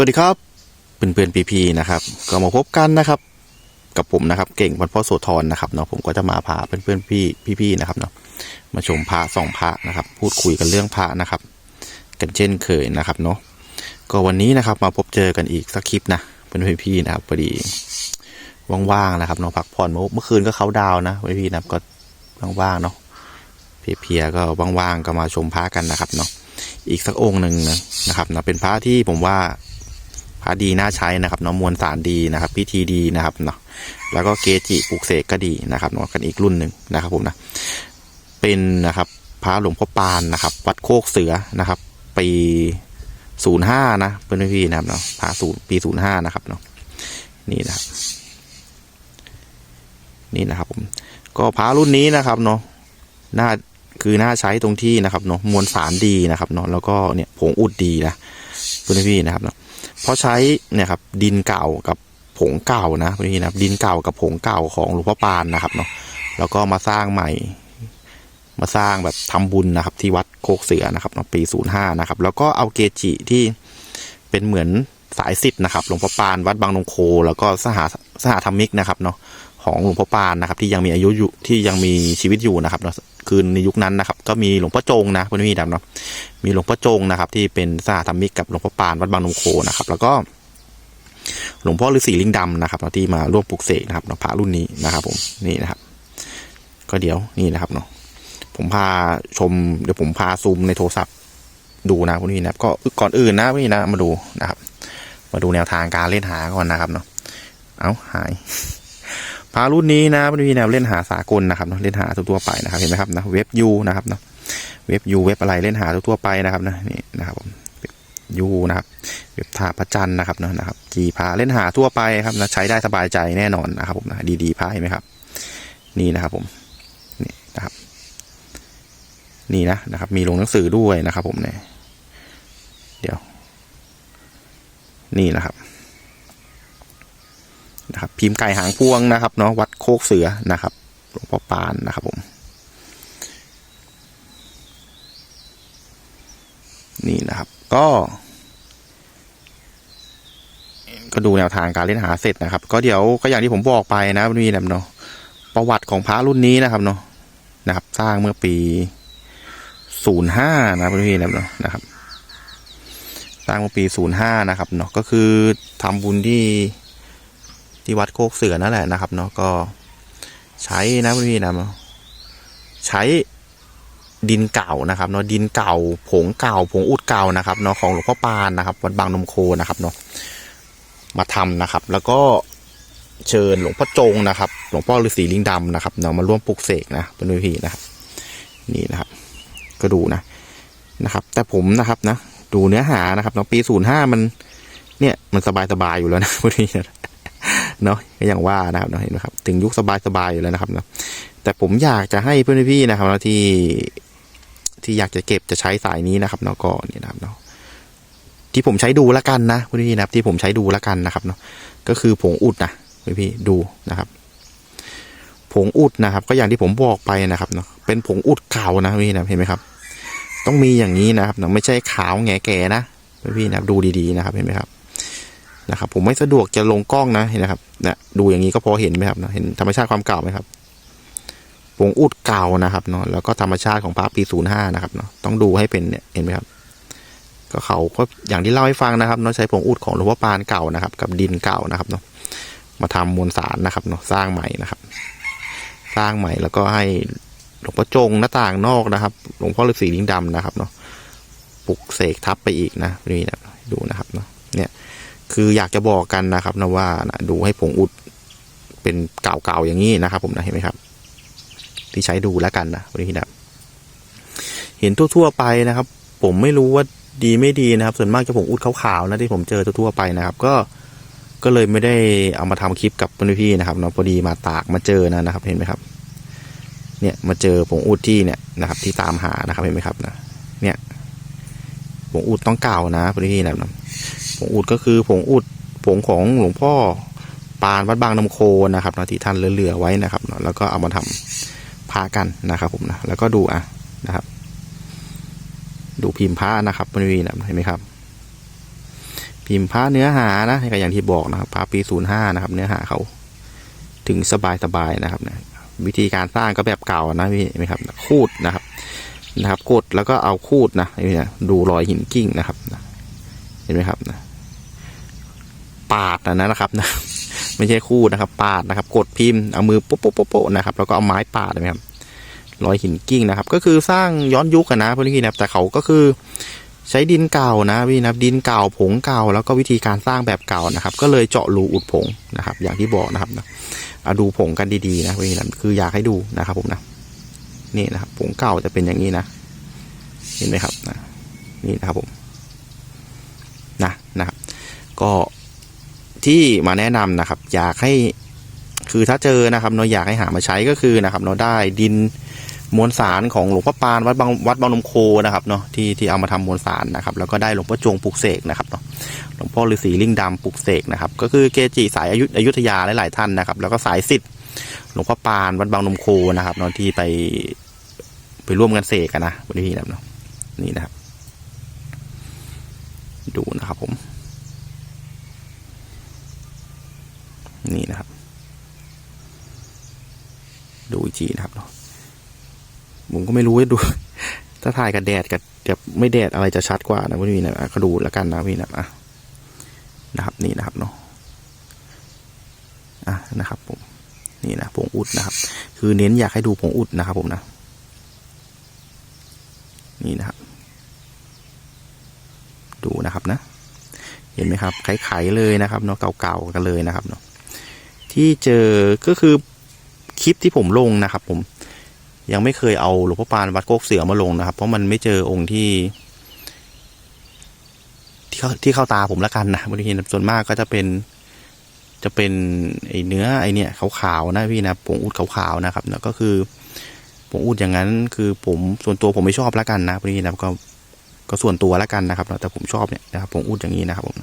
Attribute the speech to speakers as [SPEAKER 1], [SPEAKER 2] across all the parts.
[SPEAKER 1] วัสดีครับเพื่อนเพื่อนพี่ๆนะครับก็มาพบกันนะครับ กับผมนะครับ เก่งพันพ่อโสธรนะครับเนาะผมก็จะมาพาเพื่อนเพื่อนๆพี่พี่นะครับเนาะมาชมพระสองพระนะครับ พูดคุยกันเรื่องพระนะครับ กันเช่นเคยนะครับเนาะก็วันนี้นะครับมาพบเจอกันอีกสักคลิปนะเพื่อนเพื่อนพี่นะครับพอดีว่างๆนะครับเนาะพักผ่อนเมื่อเมื่อคืนก็เขาดาวน์นะพี่ๆนะครับก็ว่างๆเนาะเพลียๆก็ว่างๆก็มาชมพระกันนะครับเนาะอีกสักองค์หนึ่งนะนะครับนะเป็นพระที่ผมว่า พระดีน่าใช้นะครับเนาะมวลสารดีนะครับพิธีดีนะครับเนาะแล้วก็เกจิปลุกเสกก็ดีนะครับเนาะกันอีกรุ่นหนึ่งนะครับผมนะเป็นนะครับพระหลวงพ่อปานนะครับ วัดโคกเสือนะครับ ปีศูนย์ห้านะเพื่อนพี่นะครับเนาะพระศูนย์ปีศูนย์ห้านะครับเนาะนี่นะครับ นี่นะครับผม ก็พระรุ่นนี้นะครับเนาะน่าคือน่าใช้ตรงที่นะครับเนาะมวลสารดีนะครับเนาะแล้วก็เนี่ยผงอุดดีนะเพื่อนพี่นะครับเนาะ เพราะใช้เนี่ยครับดินเก่ากับผงเก่านะพี่นะครับดินเก่ากับผงเก่าของหลวงพ่อปานนะครับเนาะแล้วก็มาสร้างใหม่ มาสร้างแบบทำบุญนะครับ ที่วัดโคกเสือนะครับเนาะปีศูนย์ห้านะครับ แล้วก็เอาเกจิที่เป็นเหมือนสายสิทธิ์นะครับหลวงพ่อปานวัดบางนงโค แล้วก็สหสหธรรมิกนะครับเนาะ ของหลวงพ่อปานนะครับ ที่ยังมีอายุอยู่ที่ยังมีชีวิตอยู่นะครับเนาะคือในยุคนั้นนะครับ ก็มีหลวงพ่อจงนะเพื่อนพี่ดำเนาะมีหลวงพ่อจงนะครับ ที่เป็นสหธรรมิกกับหลวงพ่อปานวัดบางนมโคนะครับ แล้วก็หลวงพ่อฤาษีลิงดำนะครับที่มาร่วมปลุกเสกนะครับเนาะพระรุ่นนี้นะครับ ผมนี่นะครับ ก็เดี๋ยวนี่นะครับเนาะผมพาชมเดี๋ยวผมพาซูมในโทรศัพท์ดูนะเพื่อนพี่นะก็ก่อนอื่นนะพี่นะมาดูนะครับ มาดูแนวทางการเล่นหาก่อนนะครับเนาะเอาหาย พารุ่นนี้นะมันมีแนวเล่นหาสากลนะครับเนอะเล่นหาทั่วไปนะครับเห็นไหมครับนะเว็บยูนะครับเนาะเว็บยูเว็บอะไรเล่นหาทั่วไปนะครับนะนี่นะครับผมยูนะครับเว็บทาพระจันทร์นะครับเนอะนะครับกีพาเล่นหาทั่วไปครับนะใช้ได้สบายใจแน่นอนนะครับผมนะดีๆพาเห็นไหมครับ นี่นะครับผมนี่นะครับ นี่นะนะครับ มีลงหนังสือด้วยนะครับ ผมเนี่ยเดี๋ยว นี่นะครับ นะครับพิมพ์ไก่หางพวงนะครับเนาะวัดโคกเสือนะครับหลวงพ่อปานนะครับผมนี่นะครับก็ ก็ดูแนวทางการเล่นหาเสร็จนะครับ ก็เดี๋ยวก็อย่างที่ผมบอกไปนะนี่นะเนาะประวัติของพระรุ่นนี้นะครับเนาะนะครับ สร้างเมื่อปีศูนย์ห้านะพี่นะเนาะนะครับ สร้างเมื่อปีศูนย์ห้านะครับเนาะก็คือทำบุญที่ ที่วัดโคกเสือนั่นแหละนะครับ เนาะก็ใช้นะพี่นะใช้ดินเก่านะครับเนาะดินเก่า ผงเก่า ผงอุดเก่านะครับเนาะของหลวงพ่อปานนะครับวัดบางนมโคนะครับเนาะมาทำนะครับ แล้วก็เชิญหลวงพ่อจงนะครับ หลวงพ่อฤาษีลิงดำนะครับเนาะมาร่วมปลุกเสกนะเป็นพี่นะครับนี่นะครับ ก็ดูนะนะครับ แต่ผมนะครับนะดูเนื้อหานะครับเนาะปีศูนย์ห้ามัน เนี่ยมันสบายสบายอยู่แล้วนะพี่นะ เนาะก็อย่างว่านะครับเนาะเห็นไหมครับถึงยุคสบายๆอยู่แล้วนะครับเนาะแต่ผมอยากจะให้เพื่อนพี่นะครับเนาะที่ที่อยากจะเก็บจะใช้สายนี้นะครับเนาะก็เนี่ยนะครับเนาะที่ผมใช้ดูแล้วกันนะเพื่อนพี่ๆนะครับที่ผมใช้ดูแล้วกันนะครับเนาะก็คือผงอุดนะเพื่อนพี่ดูนะครับ ผงอุดนะครับ ก็อย่างที่ผมบอกไปนะครับเนาะเป็นผงอุดเก่านะพี่นะเห็นไหมครับ ต้องมีอย่างนี้นะครับเนาะไม่ใช่ขาวแง่แก่นะเพื่อนพี่นะครับดูดีๆนะครับเห็นไหมครับ นะครับ ผมไม่สะดวกจะลงกล้องนะเห็นนะครับนะดูอย่างนี้ก็พอเห็นไหมครับนะเห็นธรรมชาติความเก่าไหมครับผงอุดเก่านะครับเนาะแล้วก็ธรรมชาติของพระปีศูนย์ห้านะครับเนาะต้องดูให้เป็นเนี่ยเห็นไหมครับ ก็เขาก็อย่างที่เล่าให้ฟังนะครับเนาะใช้ผงอุดของหลวงพ่อปานเก่านะครับ กับดินเก่านะครับเนาะมาทำมวลสารนะครับเนาะสร้างใหม่นะครับ สร้างใหม่แล้วก็ให้หลวงพ่อจงหน้าต่างนอกนะครับ หลวงพ่อฤาษีลิงดำนะครับเนาะปลุกเสกทับไปอีกนะนี่นะดูนะครับเนาะเนี่ย คืออยากจะบอกกันนะครับนะว่านะดูให้ผงอุดเป็นเก่าๆอย่างนี้นะครับ ผมนะเห็นไหมครับ ที่ใช้ดูแล้วกันนะวันนี้นะเห็นทั่วๆไปนะครับ ผมไม่รู้ว่าดีไม่ดีนะครับ ส่วนมากจะผงอุดขาวๆนะที่ผมเจอทั่วๆไปนะครับ ก็ก็เลยไม่ได้เอามาทำคลิปกับพี่ๆนะครับเนาะพอดีมาตากมาเจอนะนะครับ เห็นไหมครับ เนี่ยมาเจอผงอุดที่เนี่ยนะครับ ที่ตามหานะครับเห็นไหมครับนะเนี่ยผงอุดต้องเก่านะพี่ๆนะ ผงอุดก็คือผงอุดผงของหลวงพ่อปานวัดบางน้ำโคนะครับนะที่ท่านเหลือๆไว้นะครับเนาะแล้วก็เอามาทำพากันนะครับผมนะแล้วก็ดูอะนะครับ ดูพิมพ์ผ้านะครับบริเวณนะเห็นไหมครับ พิมพ์ผ้าเนื้อหานะก็อย่างที่บอกนะครับผ้าปีศูนย์ห้านะครับ เนื้อหาเขา ถึงสบายสบายๆนะครับนะวิธีการสร้างก็แบบเก่านะพี่เห็นไหมครับคูดนะครับนะครับกดแล้วก็เอาคูดนะนี่นะดูรอยหินกิ้งนะครับ เห็นไหมครับนะ ปาดนะนะครับนะไม่ใช่คูดนะครับปาดนะครับ กดพิมพ์เอามือโป๊ะโป๊ะโป๊ะนะครับแล้วก็เอาไม้ปาดนะครับรอยหินกิ้งนะครับ ก็คือสร้างย้อนยุคกันนะพวกนี้นะครับแต่เขาก็คือใช้ดินเก่านะพี่นะครับดินเก่าผงเก่า แล้วก็วิธีการสร้างแบบเก่านะครับ ก็เลยเจาะรูอุดผงนะครับ อย่างที่บอกนะครับนะเอาดูผงกันดีๆนะพี่นะคืออยากให้ดูนะครับ ผมนะนี่นะครับผงเก่าจะเป็นอย่างนี้นะ เห็นไหมครับนะนี่นะครับผมนะนะครับก็ ที่มาแนะนำนะครับ อยากให้คือถ้าเจอนะครับเนาะอยากให้หามาใช้ก็คือนะครับเนาะได้ดินมวลสารของหลวงพ่อปานวัดบางวัดบางนมโคนะครับเนาะที่ที่เอามาทำมวลสารนะครับ แล้วก็ได้หลวงพ่อจงปลุกเสกนะครับเนาะหลวงพ่อฤาษีลิงดำปลุกเสกนะครับ ก็คือเกจิสายอยุอยุธยาหลายๆท่านนะครับ แล้วก็สายสิทธิ์หลวงพ่อปานวัดบางนมโคนะครับเนาะที่ไปไปร่วมกันเสกกันนะวันนี้นะครับเนาะนี่นะครับ ดูนะครับผม นี่นะครับ ดูอีนะครับเนาะผมก็ไม่รู้ว่าดู ถ้าถ่ายกับแดดกับกับไม่แดดอะไรจะชัดกว่านะพี่นะอะก็ดูแล้วกันนะพี่นะอะนะครับ นี่นะครับเนาะอะนะครับ ผม นี่นะผงอุดนะครับ คือเน้นอยากให้ดูผงอุดนะครับ ผมนะนี่นะครับ ดูนะครับนะ เห็นไหมครับไข่ๆเลยนะครับเนาะเก่าๆกันเลยนะครับเนาะที่เจอก็คือ คลิปที่ผมลงนะครับ ผมยังไม่เคยเอาหลวงพ่อปานวัดโคกเสือมาลงนะครับ เพราะมันไม่เจอองค์ที่ ที่เข้าที่เข้าตาผมละกันนะบางทีส่วนมากก็จะเป็น จะเป็นไอเนื้อไอเนี่ยขาวๆนะพี่นะผงอุดขาวๆนะครับเนาะก็คือผงอุดอย่างนั้น คือผมส่วนตัวผมไม่ชอบละกันนะพอดีนะก็ก็ส่วนตัวละกันนะครับแต่ผมชอบเนี่ยนะครับผงอุดอย่างนี้นะครับผม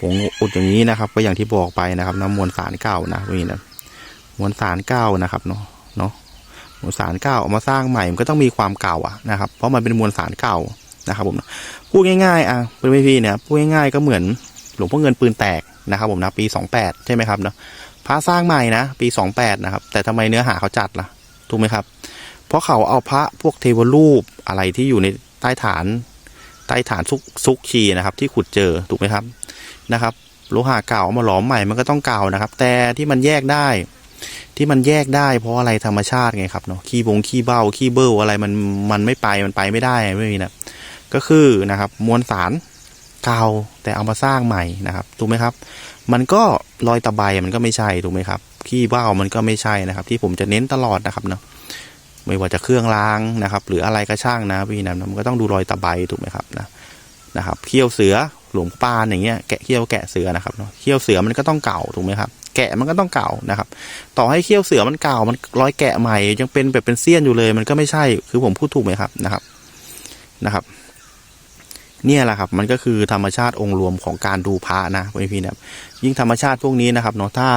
[SPEAKER 1] ผงอุดอย่างนี้นะครับ ก็อย่างที่บอกไปนะครับน้ำมวลสารเก่านะพอดีนะ มวลสารเก่านะครับเนาะเนาะมวลสารเก่าเอามาสร้างใหม่มันก็ต้องมีความเก่าอะนะครับ เพราะมันเป็นมวลสารเก่านะครับผมพูดง่ายๆอะเป็นพี่ๆเนี่ยพูดง่ายๆก็เหมือนหลวงพ่อเงินปืนแตกนะครับผมนะปีสองแปดใช่ไหมครับเนาะพระสร้างใหม่นะปีสองแปดนะครับ แต่ทำไมเนื้อหาเขาจัดล่ะถูกไหมครับ เพราะเขาเอาพระพวกเทวรูปอะไรที่อยู่ในใต้ฐานใต้ฐานซุกซุกชีนะครับ ที่ขุดเจอถูกไหมครับนะครับโลหะเก่ามาหลอมใหม่มันก็ต้องเก่านะครับ แต่ที่มันแยกได้ ที่มันแยกได้ เพราะอะไรธรรมชาติไงครับเนาะขี้บงขี้เบ้าขี้เบ้าอะไรมันมันไม่ไปมันไปไม่ได้ไม่มีนะก็คือนะครับ มวลสารเก่าแต่เอามาสร้างใหม่นะครับถูกไหมครับ มันก็รอยตะไบมันก็ไม่ใช่ถูกไหมครับขี้เบ้ามันก็ไม่ใช่นะครับ ที่ผมจะเน้นตลอดนะครับเนาะไม่ว่าจะเครื่องรางนะครับ หรืออะไรก็ช่างนะพี่นะมันก็ต้องดูรอยตะไบถูกไหมครับนะนะครับเขี้ยวเสือหลวงปานอย่างเงี้ยแกะเขี้ยวแกะเสือนะครับเนาะเขี้ยวเสือมันก็ต้องเก่าถูกไหมครับ แกะมันก็ต้องเก่านะครับ ต่อให้เขี้ยวเสือมันเก่ามันรอยแกะใหม่ ยังเป็นแบบเป็นเสี้ยนอยู่เลย มันก็ไม่ใช่คือผมพูดถูกไหมครับนะครับนะครับ เนี่ยแหละครับ มันก็คือธรรมชาติองค์รวมของการดูพระนะพี่พี่นะครับยิ่งธรรมชาติพวกนี้นะครับเนาะถ้า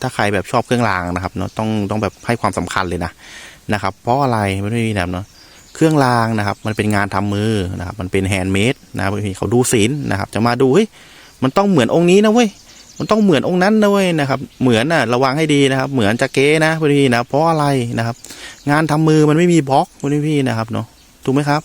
[SPEAKER 1] ถ้าใครแบบชอบเครื่องรางนะครับเนาะต้องต้องแบบให้ความสำคัญเลยนะนะครับ เพราะอะไรไม่ได้นะเนาะเครื่องรางนะครับ มันเป็นงานทำมือนะครับ มันเป็นแฮนด์เมดนะครับบางทีเขาดูศิลนะครับ จะมาดูเฮ้ยมันต้องเหมือนองค์นี้นะเว้ย มันต้องเหมือนองค์นั้นนะเว้ยนะครับ เหมือนน่ะระวังให้ดีนะครับ เหมือนจะเก้นะบางทีนะเพราะอะไรนะครับ งานทำมือมันไม่มีบล็อกบางทีนะครับเนาะถูกไหมครับ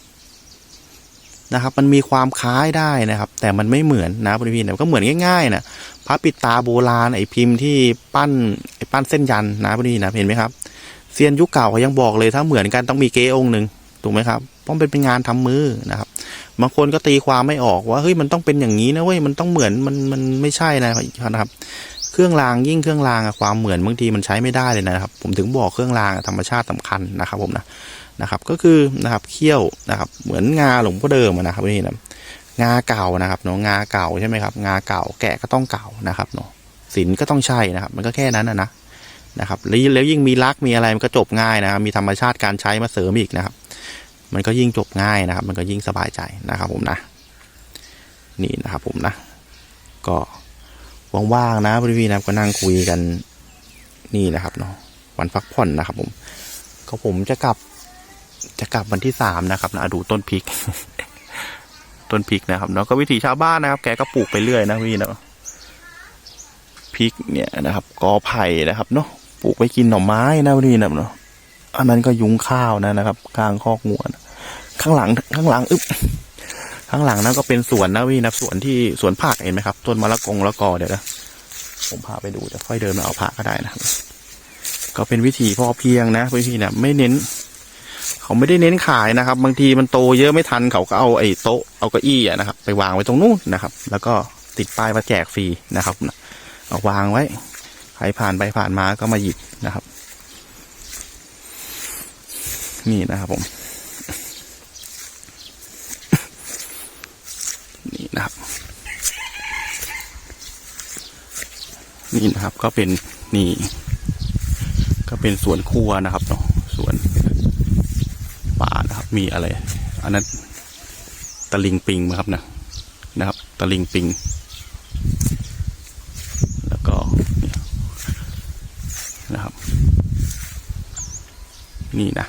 [SPEAKER 1] นะครับ มันมีความคล้ายได้นะครับ แต่มันไม่เหมือนนะบางทีนะก็เหมือนง่ายๆนะพระปิดตาโบราณไอ้พิมพ์ที่ปั้นไอ้ปั้นเส้นยันนะบางทีนะเห็นไหมครับเซียนยุคเก่าเขายังบอกเลยถ้าเหมือนกันต้องมีเก๊องหนึ่งถูกไหมครับเพราะมันเป็นงานทำมือนะครับ บางคนก็ตีความไม่ออกว่าเฮ้ยมันต้องเป็นอย่างนี้นะเว้ยมันต้องเหมือนมันมันไม่ใช่นะครับ เครื่องรางยิ่งเครื่องรางอะความเหมือนบางทีมันใช้ไม่ได้เลยนะครับ ผมถึงบอกเครื่องรางธรรมชาติสำคัญนะครับ ผมนะนะครับ ก็คือนะครับเขี้ยวนะครับ เหมือนงาหลวงพ่อเดิมนะครับนี่นะงาเก่านะครับเนาะงาเก่าใช่ไหมครับ งาเก่าแกะก็ต้องเก่านะครับเนาะศิลก็ต้องใช่นะครับ มันก็แค่นั้นนะนะนะครับแล้วแล้วยิ่งมีรักมีอะไรมันก็จบง่ายนะครับมีธรรมชาติการใช้มาเสริมอีกนะครับ มันก็ยิ่งจบง่ายนะครับ มันก็ยิ่งสบายใจนะครับผมนะ นี่นะครับผมนะ ก็ว่างๆนะพี่ๆนะก็นั่งคุยกันนี่นะครับเนาะวันพักผ่อนนะครับ ผม ก็ผมจะกลับ จะกลับวันที่สามนะครับนะดูต้นพริก ต้นพริกนะครับแล้วก็วิถีชาวบ้านนะครับ แกก็ปลูกไปเรื่อยนะพี่เนาะพริกเนี่ยนะครับกอไผ่นะครับเนาะปลูกไปกินหน่อไม้นะพี่นะเนาะ อันนั้นก็ยุงข้าวนะนะครับ กลางคอกงวนข้างหลังข้างหลังอึ๊บข้างหลังนั้นก็เป็นสวนนะพี่นะสวนที่สวนผักเห็นไหมครับต้นมะละกงละกอเดี๋ยวนะผมพาไปดูจะค่อยเดินมาเอาผักก็ได้นะครับ ก็เป็นวิธีพอเพียงนะพี่ๆนะไม่เน้น เขาไม่ได้เน้นขายนะครับ บางทีมันโตเยอะไม่ทันเขาก็เอาไอ้โต๊ะเอาเก้าอี้อะนะครับ ไปวางไว้ตรงนู้นนะครับ แล้วก็ติดป้ายมาแจกฟรีนะครับเอาวางไว้ใครผ่านไปผ่านมาก็มาหยิบนะครับ นี่นะครับผม นี่นะครับ นี่นะครับก็เป็นนี่ ก็เป็นสวนครัวนะครับเนาะสวนป่านะครับ มีอะไร อันนั้นตะลิงปิงมั้งครับนะนะครับ ตะลิงปิง แล้วก็นี่นะครับ นี่นะ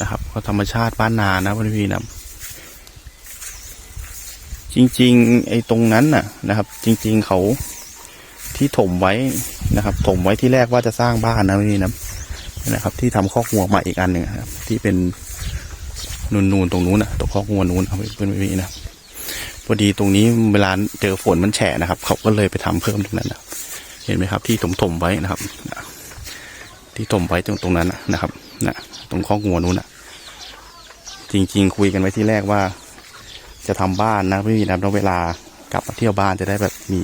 [SPEAKER 1] นะครับ ก็ธรรมชาติบ้านนานะพี่พี่นะจริง ๆ ไอ้ตรงนั้นน่ะนะครับ จริง ๆเขาที่ถมไว้นะครับ ถมไว้ที่แรกว่าจะสร้างบ้านนะพี่นะนะครับ ที่ทำคอกงัวมาอีกอันหนึ่งครับ ที่เป็นนูนๆตรงนู้นนะตรงคอกงัวนู้นเอาไปเป็นไม่นะพอดีตรงนี้เวลาเจอฝนมันแฉะนะครับ เขาก็เลยไปทำเพิ่มตรงนั้นนะเห็นไหมครับ ที่ถมถมไว้นะครับที่ถมไว้ตรงตรงนั้นนะครับ นะตรงคอกงัวนู้นนะจริง ๆ คุยกันไว้ที่แรกว่า จะทำบ้านนะพี่นะแล้วเวลากลับมาเที่ยวบ้านจะได้แบบมี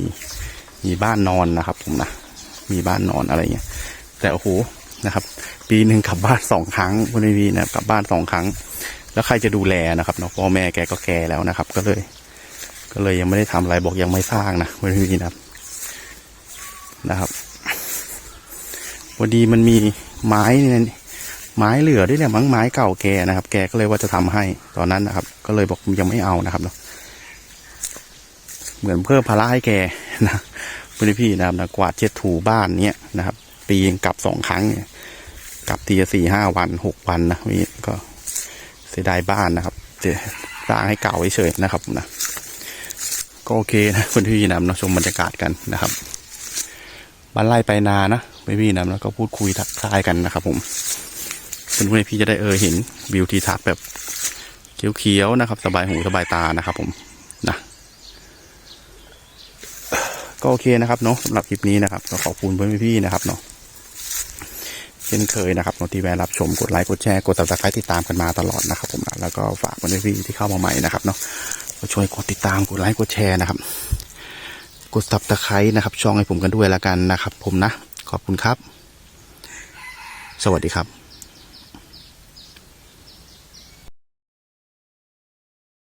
[SPEAKER 1] มีบ้านนอนนะครับ ผมนะมีบ้านนอนอะไรเงี้ยแต่โอ้โหนะครับ ปีหนึ่งกลับบ้านสองครั้งคุณพี่นะกลับบ้านสองครั้ง แล้วใครจะดูแลนะครับเนาะพ่อแม่แกก็แก่แล้วนะครับ ก็เลย ก็เลยยังไม่ได้ทำอะไรบอกยังไม่สร้างนะคุณพี่นะนะครับพอดีมันมีไม้เนี่ย ไม้เหลือด้วยแหละมั้งไม้เก่าแกนะครับ แกก็เลยว่าจะทำให้ตอนนั้นนะครับ ก็เลยบอกยังไม่เอานะครับเนาะเหมือนเพิ่มภาระให้แกนะเพื่อนพี่นะครับนะกวาดเช็ดถูบ้านเนี้ยนะครับ ปีงกลับสองครั้งกลับทีสี่ห้าวันหกวันนะนี่ก็เสียดายบ้านนะครับจะสร้างให้เก่าเฉยๆนะครับนะก็โอเคนะเพื่อนพี่นะนะชมบรรยากาศกันนะครับบ้านไร่ไปนานะเพื่อนพี่นะแล้วก็พูดคุยทักทายกันนะครับ ผม พื่อนๆพี่จะได้เออเห็นวิวทีทัศน์แบบเขียวๆนะครับ สบายหูสบายตานะครับ ผมนะก็โอเคนะครับเนาะสำหรับคลิปนี้นะครับก็ขอบคุณเพื่อนพี่นะครับเนาะเช่นเคยนะครับเนาะที่แวรับชมกดไลค์กดแชร์กดติดตามติดตามกันมาตลอดนะครับ ผมนะแล้วก็ฝากเพื่อนพี่ที่เข้ามาใหม่นะครับเนาะก็ช่วยกดติดตามกดไลค์กดแชร์นะครับ กดซับตะไคร้นะครับ ช่องให้ผมกันด้วยละกันนะครับ ผมนะ ขอบคุณครับ สวัสดีครับ